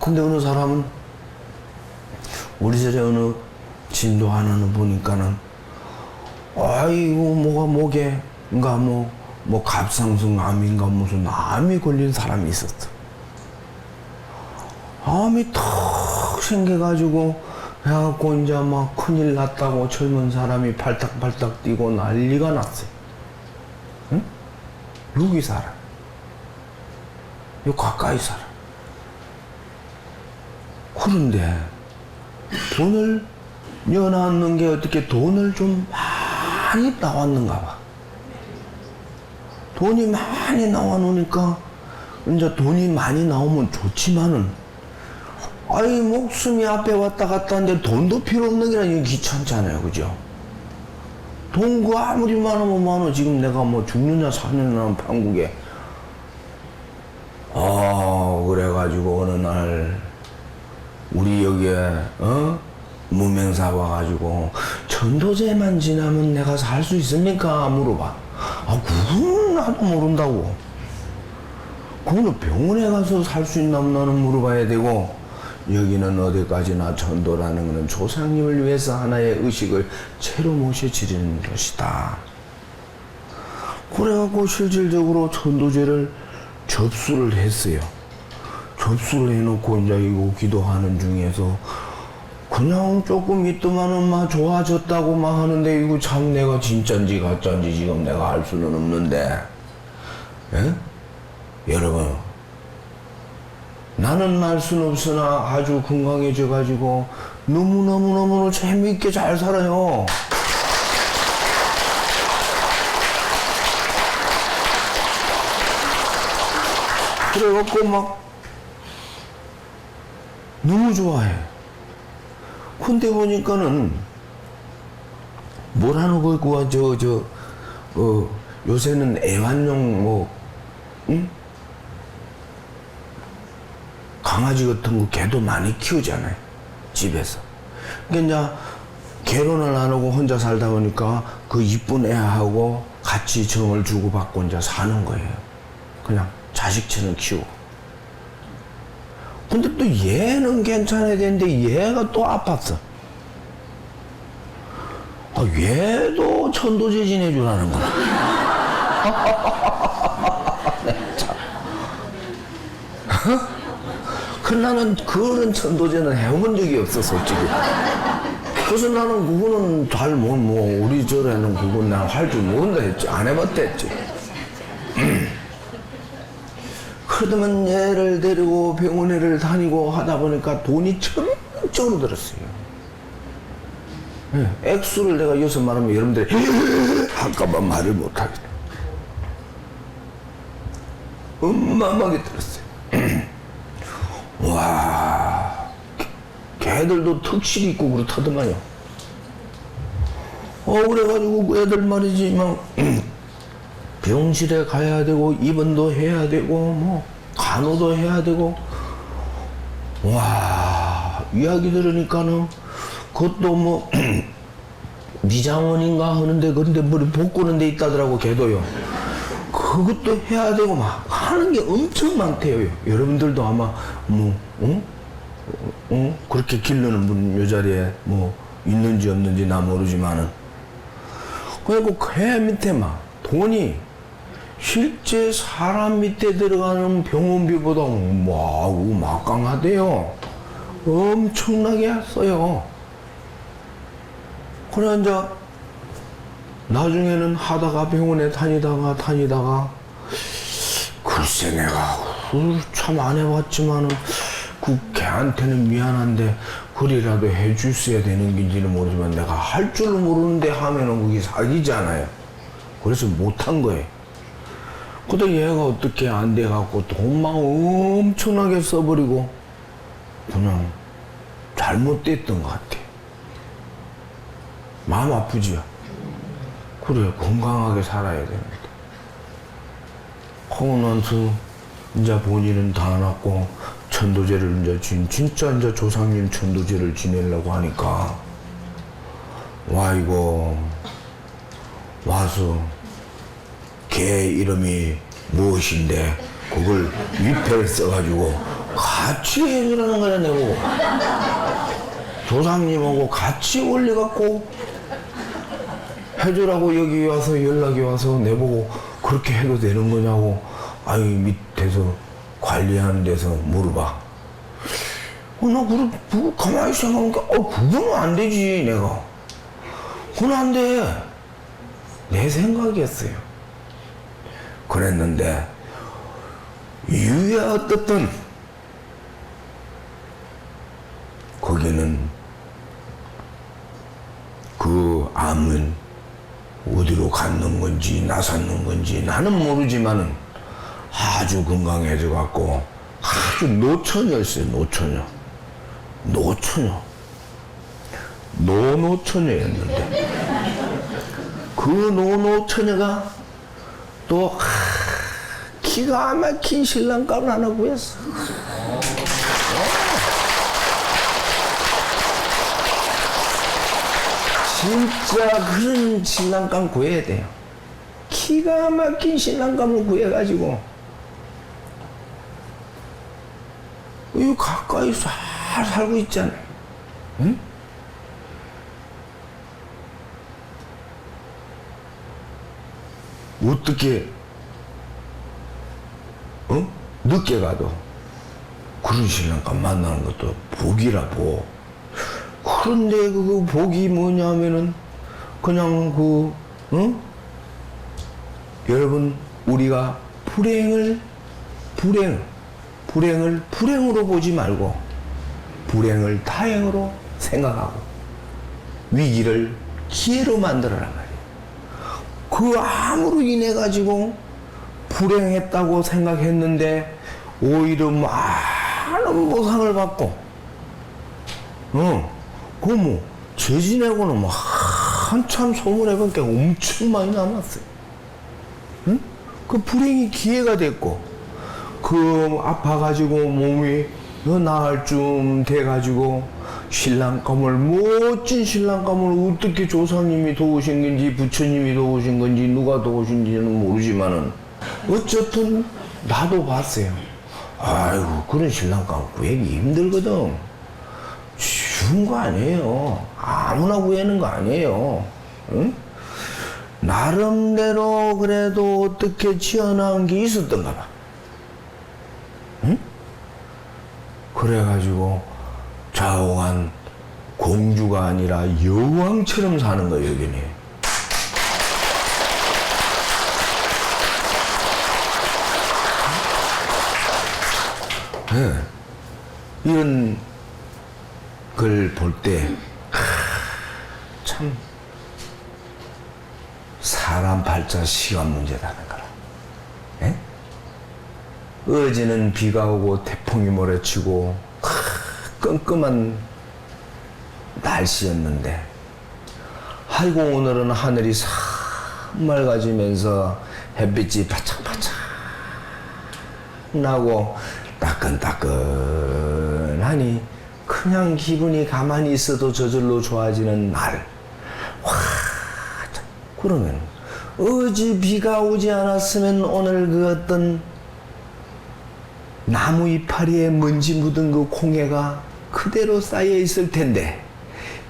근데 어느 사람은 우리 절에 어느 진도하는 보니까는 아이고 뭐가 목에인가 뭐, 뭐 갑상선 암인가 무슨 암이 걸린 사람이 있었어. 암이 턱 생겨가지고 해갖고 이제 막 큰일 났다고 젊은 사람이 팔딱팔딱 뛰고 난리가 났어요. 응? 여기 살아. 요 가까이 살아. 그런데 돈을 여놨는 게 어떻게 돈을 좀 많이 나왔는가 봐. 돈이 많이 나와 놓으니까 이제 돈이 많이 나오면 좋지만은 아이 목숨이 앞에 왔다 갔다 하는데 돈도 필요 없는 게 아니라 귀찮잖아요 그죠? 돈그 아무리 많으면 많아. 지금 내가 뭐 죽느냐 사느냐 판국에. 아 그래가지고 어느 날 우리 여기에 어 무명사 와가지고 전도제만 지나면 내가 살 수 있습니까 물어봐 아 그건 나도 모른다고 그거는 병원에 가서 살 수 있나 없나는 물어봐야 되고 여기는 어디까지나 전도라는 것은 조상님을 위해서 하나의 의식을 채로 모셔지리는 것이다. 그래갖고 실질적으로 전도제를 접수를 했어요. 접수를 해놓고 이제 이거 기도하는 중에서 그냥 조금 있더만은 막 좋아졌다고 막 하는데 이거 참 내가 진짠지 가짠지 지금 내가 알 수는 없는데 예? 여러분 나는 말 수는 없으나 아주 건강해져 가지고 너무너무너무 재미있게 잘 살아요. 그래갖고 막 너무 좋아해. 근데 보니까는 뭐라는 거고 저 저 어, 요새는 애완용 뭐 응? 강아지 같은 거 개도 많이 키우잖아요. 집에서. 그러니까 이제 결혼을 안 하고 혼자 살다 보니까 그 이쁜 애하고 같이 정을 주고받고 이제 사는 거예요. 그냥 자식처럼 키우고. 근데 또 얘는 괜찮아야 되는데 얘가 또 아팠어. 아, 얘도 천도제 지내주라는 거야. 그 나는 그런 천도제는 해본 적이 없어 솔직히. 그래서 나는 그거는 잘 뭐, 뭐 우리 절에는 그건 내가 할줄 모른다 했지 안 해봤다 했지. 그러더만 얘를 데리고 병원에를 다니고 하다 보니까 돈이 천적으로 들었어요. 예, 액수를 내가 여기서 말하면 여러분들이 아까만 말을 못하겠다. 어마어마하게 들었어요. 와, 개들도 특실이 있고 그렇다더만요. 어, 그래가지고 그 애들 말이지, 막, 병실에 가야 되고, 입원도 해야 되고, 뭐, 간호도 해야 되고, 와, 이야기 들으니까는, 그것도 뭐, 미장원인가 하는데, 그런데 머리 복구는 데 있다더라고, 걔도요. 그것도 해야 되고 막 하는 게 엄청 많대요. 여러분들도 아마 뭐, 어? 어? 그렇게 기르는 분 요 자리에 뭐 있는지 없는지 나 모르지만은 그리고 그 밑에 막 돈이 실제 사람 밑에 들어가는 병원비보다 뭐 막강하대요. 엄청나게 했어요. 그래 이제 나중에는 하다가 병원에 다니다가 다니다가 글쎄 내가 참 안 해봤지만은 그 걔한테는 미안한데 그리라도 해줬어야 되는 건지는 모르지만 내가 할 줄 모르는데 하면은 그게 사기잖아요. 그래서 못한 거예요. 근데 얘가 어떻게 안 돼갖고 돈만 엄청나게 써버리고 그냥 잘못됐던 것 같아. 마음 아프지요. 그래 건강하게 살아야 하고 나서 이제 본인은 다 났고 천도제를 이제 진 진짜 이제 조상님 천도제를 지내려고 하니까 와 이거 와서 개 이름이 무엇인데 그걸 위패를 써가지고 같이 해주라는 거야 내고. 조상님하고 같이 올려갖고 해주라고 여기 와서 연락이 와서 내보고 그렇게 해도 되는 거냐고. 아유 밑에서 관리하는 데서 물어봐. 어, 나 그래 뭐 가만히 생각하니까 어 그거는 안 되지 내가. 그건 안 돼. 내 생각이었어요 그랬는데 이유야 어떻든 거기는 그 암은 어디로 갔는 건지 나섰는 건지 나는 모르지만은 아주 건강해져 갖고 아주 노처녀였어요 노처녀. 노처녀. 노노처녀였는데 그 노노처녀가 또 하, 기가 막힌 신랑감을 하나 구했어 진짜 그런 신랑감 구해야 돼요. 기가 막힌 신랑감을 구해가지고 이 가까이 잘 살고 있잖아요. 응? 어떻게 어? 늦게 가도 그런 신랑감 만나는 것도 복이라 복. 그런데 그 복이 뭐냐면은 그냥 그 어? 여러분 우리가 불행을 불행 불행을 불행으로 보지 말고 불행을 다행으로 생각하고 위기를 기회로 만들어라. 그 암으로 인해 가지고 불행했다고 생각했는데 오히려 많은 보상을 받고 어, 그 뭐, 재진하고는 뭐, 한참 소문해본 게 엄청 많이 남았어요. 응? 그 불행이 기회가 됐고, 그 아파가지고 몸이 어, 나을 쯤 돼가지고, 신랑감을, 멋진 신랑감을 어떻게 조상님이 도우신 건지, 부처님이 도우신 건지, 누가 도우신지는 모르지만은, 어쨌든, 나도 봤어요. 아이고, 그런 신랑감 구하기 힘들거든. 쉬운 거 아니에요. 아무나 구하는 거 아니에요. 응? 나름대로 그래도 어떻게 지어나온 게 있었던가 봐. 응? 그래가지고 좌우한 공주가 아니라 여왕처럼 사는 거예요, 여기는. 예. 이런 걸 볼 때, 참, 사람 발자 시간 문제라는 거라. 예? 어제는 비가 오고 태풍이 몰아치고, 하, 끔끔한 날씨였는데, 아이고, 오늘은 하늘이 싹 맑아지면서 햇빛이 바짝바짝 나고 따끈따끈하니 그냥 기분이 가만히 있어도 저절로 좋아지는 날. 와, 참, 그러면 어제 비가 오지 않았으면 오늘 그 어떤 나무 이파리에 먼지 묻은 그 공해가 그대로 쌓여 있을 텐데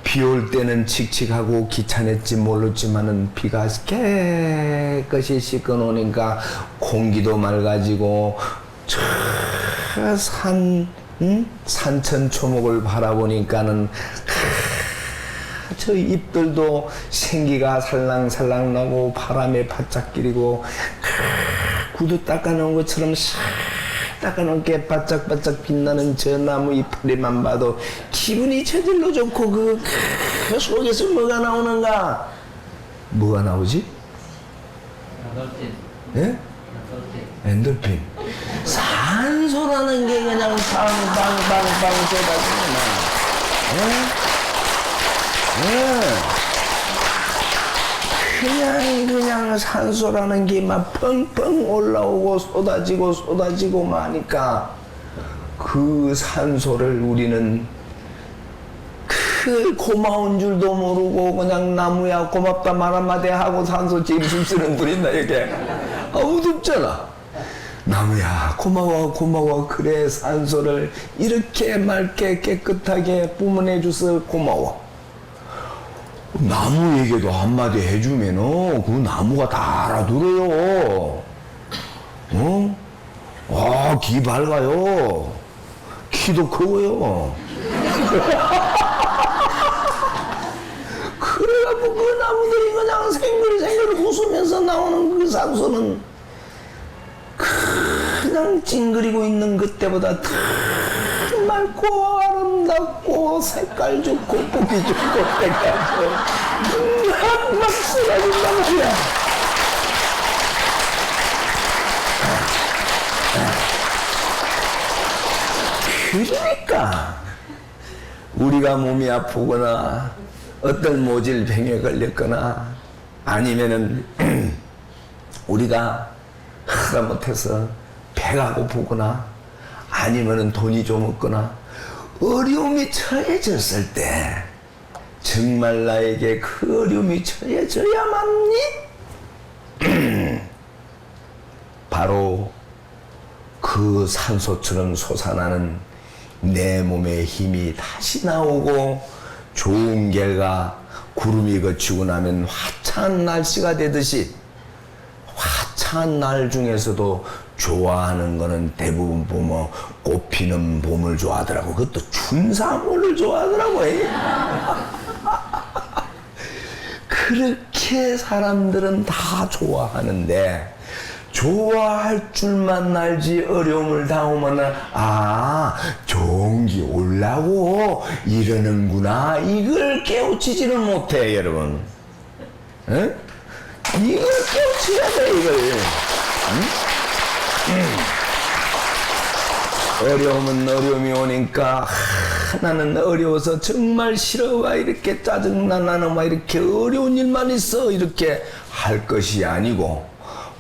비 올 때는 칙칙하고 귀찮았지 모르지만은 비가 깨끗이 씻겨 놓으니까 공기도 맑아지고 저산 응? 산천 초목을 바라보니까는 하, 저 잎들도 생기가 살랑살랑 나고 바람에 바짝 기리고 하, 구두 닦아놓은 것처럼 싹 닦아놓은 게 바짝바짝 빛나는 저 나무 이파리만 봐도 기분이 저절로 좋고 그, 그 속에서 뭐가 나오는가? 뭐가 나오지? 아버지, 예? 엔돌핀. 산소라는 게 그냥 빵빵빵빵 쏟아지는 예? 예. 그냥 그냥 산소라는 게 막 펑펑 올라오고 쏟아지고 쏟아지고 마니까 그 산소를 우리는 그 고마운 줄도 모르고 그냥 나무야 고맙다 말 한마디 하고 산소 집숨 쓰는 분이 있나 이게. 아무도 없잖아. 나무야 야 고마워 고마워. 그래 산소를 이렇게 맑게 깨끗하게 뿜어내 줘서 고마워 나무에게도 한마디 해주면은 그 나무가 다 알아들어요 어? 와, 기 밝아요. 키도 크고요. 그래갖고 그 나무들이 그냥 생글 생글 웃으면서 나오는 그 산소는 그냥 찡그리고 있는 그때보다 더 맑고 아름답고 색깔 좋고 보기 좋고 해가지고 막막 쏟아진단 말이야. 그러니까 우리가 몸이 아프거나 어떤 모질병에 걸렸거나 아니면은 우리가 하다 못해서 배가 고프거나 아니면은 돈이 좀 없거나 어려움이 처해졌을 때 정말 나에게 그 어려움이 처해져야만이 바로 그 산소처럼 솟아나는 내 몸의 힘이 다시 나오고 좋은 결과 구름이 거치고 나면 화창한 날씨가 되듯이 화창한 날 중에서도 좋아하는 거는 대부분 보면 꽃 피는 봄을 좋아하더라고. 그것도 춘삼월을 좋아하더라고. 그렇게 사람들은 다 좋아하는데 좋아할 줄만 알지 어려움을 당하면 아 좋은 게 올라고 이러는구나 이걸 깨우치지는 못해 여러분 응? 이걸 깨우쳐야 돼 이걸 어려움은 어려움이 오니까 하, 나는 어려워서 정말 싫어. 와 이렇게 짜증나. 나는 막 이렇게 어려운 일만 있어. 이렇게 할 것이 아니고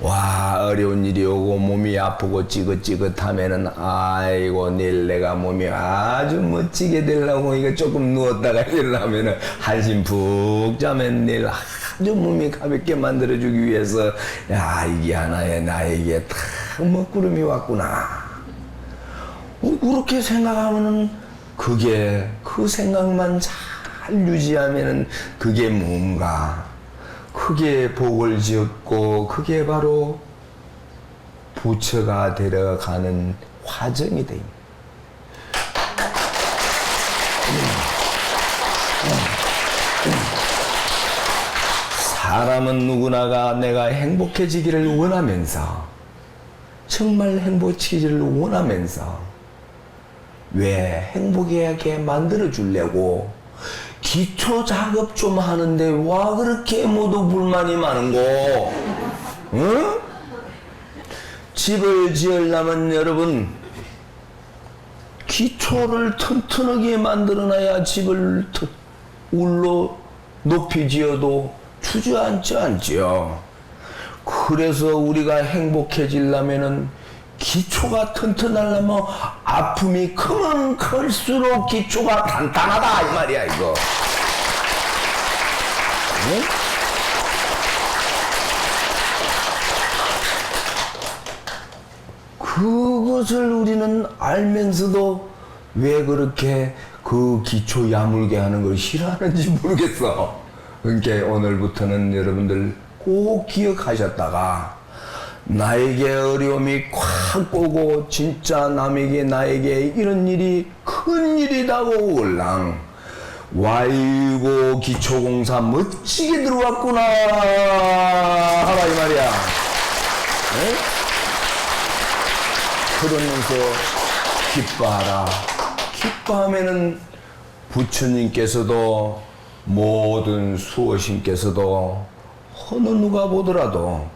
와 어려운 일이 오고 몸이 아프고 찌긋찌긋하면은 아이고 내일 내가 몸이 아주 멋지게 되려고 이거 조금 누웠다가 일어나면은 한심 푹 자면 내일 아주 몸이 가볍게 만들어주기 위해서 야 이게 하나의 나에게 탁 먹구름이 왔구나 어, 그렇게 생각하면은 그게 그 생각만 잘 유지하면은 그게 뭔가 크게 복을 지었고 그게 바로 부처가 되어가는 과정이 됩니다. 사람은 누구나가 내가 행복해지기를 원하면서 정말 행복해지기를 원하면서 왜 행복하게 만들어 주려고 기초 작업 좀 하는데 와 그렇게 모두 불만이 많은고 응? 집을 지으려면 여러분 기초를 튼튼하게 만들어놔야 집을 트- 울로 높이 지어도 주저앉지 않지요. 그래서 우리가 행복해지려면은 기초가 튼튼하려면 아픔이 크면 클수록 기초가 단단하다 이 말이야 이거. 응? 그것을 우리는 알면서도 왜 그렇게 그 기초 야물게 하는 걸 싫어하는지 모르겠어. 그러니까 오늘부터는 여러분들 꼭 기억하셨다가 나에게 어려움이 콱 오고 진짜 남에게 나에게 이런 일이 큰 일이다고 올랑 와이고 기초공사 멋지게 들어왔구나 하라 이 말이야. 네? 그러면서 기뻐하라. 기뻐하면은 부처님께서도 모든 수호신께서도 어느 누가 보더라도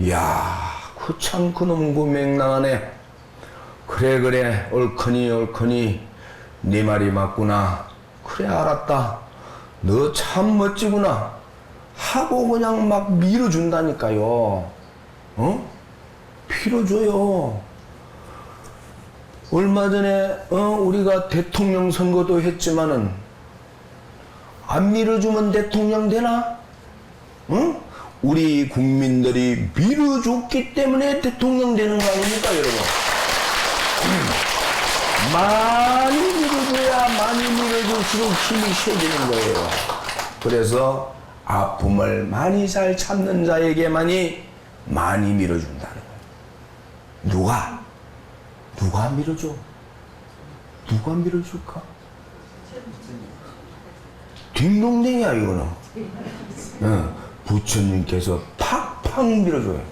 이야 그 참 그놈 그 맹랑하네. 그래 그래 옳거니 옳거니. 네 말이 맞구나. 그래 알았다. 너 참 멋지구나. 하고 그냥 막 밀어준다니까요. 어? 빌어줘요. 얼마 전에 어, 우리가 대통령 선거도 했지만은 안 밀어주면 대통령 되나? 응? 우리 국민들이 밀어줬기 때문에 대통령 되는 거 아닙니까, 여러분? 음. 많이 밀어줘야 많이 밀어줄수록 힘이 세지는 거예요. 그래서 아픔을 많이 잘 참는 자에게만이 많이 밀어준다는 거예요. 누가? 누가 밀어줘? 누가 밀어줄까? 딩동댕이야, 이거는. 예, 부처님께서 팍팍 밀어줘요.